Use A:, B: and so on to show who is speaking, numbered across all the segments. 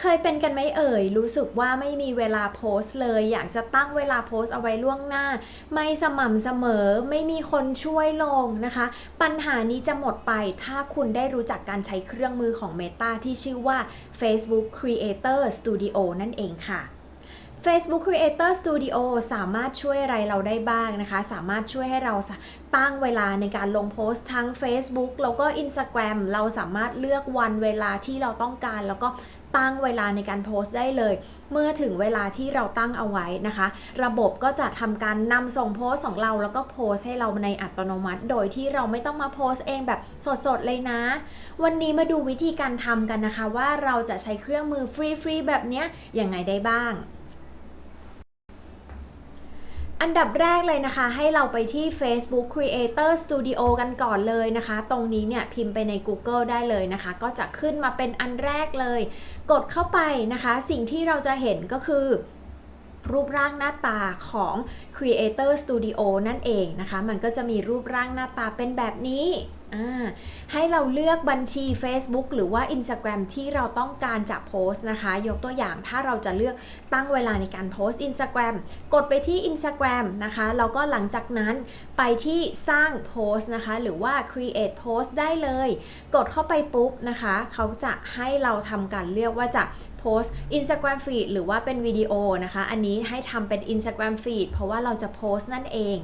A: เคยเป็นกันไหมเอ่ย รู้สึกว่าไม่มีเวลาโพสต์เลย อยากจะตั้งเวลาโพสต์เอาไว้ล่วงหน้า ไม่สม่ำเสมอ ไม่มีคนช่วยลงนะคะ ปัญหานี้จะหมดไปถ้าคุณได้รู้จักการใช้เครื่องมือของ Meta ที่ชื่อว่า Facebook Creator Studio นั่นเองค่ะ Facebook Creator Studio สามารถช่วยอะไรเราได้บ้างนะคะ สามารถช่วยให้เราตั้งเวลาในการลงโพสต์ทั้ง Facebook แล้วก็ Instagram เราสามารถเลือกวันเวลาที่เราต้องการ แล้วก็ตั้งเวลาในการโพสต์ได้เลย เมื่อถึงเวลาที่เราตั้งเอาไว้นะคะ ระบบก็จะทำการนำส่งโพสต์ของเรา แล้วก็โพสต์ให้เราในอัตโนมัติ โดยที่เราไม่ต้องมาโพสต์เองแบบสดๆเลยนะ วันนี้มาดูวิธีการทำกันนะคะ ว่าเราจะใช้เครื่องมือฟรีๆแบบนี้ยังไงได้บ้าง อันดับแรกเลยนะคะ ให้เราไปที่ Facebook Creator Studio กันก่อนเลยนะคะ ตรงนี้เนี่ยพิมพ์ไปใน Google ได้เลยนะคะ ก็จะขึ้นมาเป็นอันแรกเลย กดเข้าไปนะคะ สิ่งที่เราจะเห็นก็คือรูปร่างหน้าตาของ Creator Studio นั่นเองนะคะ มันก็จะมีรูปร่างหน้าตาเป็นแบบนี้ ให้เราเลือกบัญชี Facebook หรือว่า Instagram ที่เราต้องการจะโพสต์นะคะ ยกตัวอย่างถ้าเราจะเลือกตั้งเวลาในการโพสต์ Instagram กดไปที่ Instagram นะคะแล้วก็หลังจากนั้นไปที่สร้างโพสต์นะคะ หรือว่า create post ได้เลย กดเข้าไปปุ๊บนะคะ เขาจะให้เราทำการเลือกว่าจะโพสต์ Instagram feed หรือว่าเป็นวิดีโอนะคะ อันนี้ให้ทำเป็น Instagram feed เพราะว่าเราจะโพสต์นั่นเอง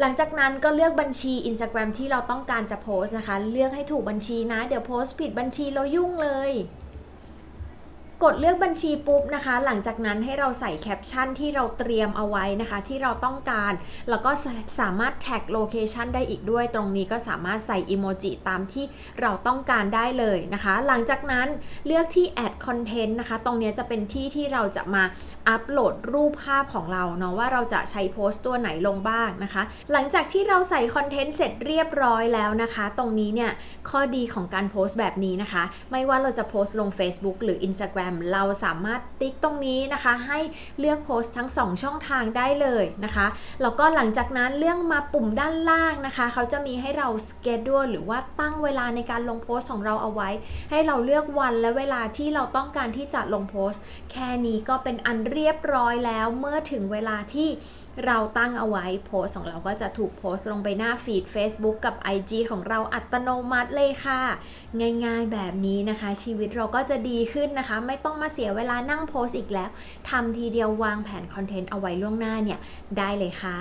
A: หลังจากนั้นก็เลือกบัญชี Instagram ที่เราต้องการจะโพสต์นะคะ เลือกให้ถูกบัญชีนะ เดี๋ยวโพสต์ผิดบัญชีเรายุ่งเลย กดเลือกบัญชีปุ๊บนะคะ หลังจากนั้นให้เราใส่แคปชั่นที่เราเตรียมเอาไว้นะคะ ที่เราต้องการ แล้วก็สามารถแท็กโลเคชันได้อีกด้วย ตรงนี้ก็สามารถใส่อีโมจิตามที่เราต้องการได้เลยนะคะ หลังจากนั้นเลือกที่ add content นะคะ ตรงนี้จะเป็นที่ที่เราจะมาอัปโหลดรูปภาพของเราเนาะว่าเราจะใช้โพสต์ตัวไหนลงบ้างนะคะ หลังจากที่เราใส่คอนเทนต์เสร็จเรียบร้อยแล้วนะคะ ตรงนี้เนี่ยข้อดีของการโพสต์แบบนี้นะคะ ไม่ว่าเราจะโพสต์ลง Facebook หรือ Instagram เราสามารถติ๊กตรงนี้นะคะ ให้เลือกโพสต์ทั้ง 2 ช่องทางได้เลยนะคะแล้วก็หลังจากนั้นเรื่องมาปุ่มด้านล่างนะคะ เขาจะมีให้เรา schedule หรือว่าตั้งเวลาในการลงโพสต์ของเราเอาไว้ ให้เราเลือกวันและเวลาที่เราต้องการที่จะลงโพสต์ แค่นี้ก็เป็นอันเรียบร้อยแล้วเมื่อถึงเวลาที่เราตั้งเอาไว้โพสของเราก็จะถูกโพสลงไปหน้าฟีด Facebook กับ IG ของเราอัตโนมัติเลยค่ะ ง่ายๆแบบนี้นะคะ ชีวิตเราก็จะดีขึ้นนะคะ ไม่ต้องมาเสียเวลานั่งโพสต์อีกแล้วทำทีเดียววางแผนคอนเทนต์เอาไว้ล่วงหน้าเนี่ยได้เลยค่ะ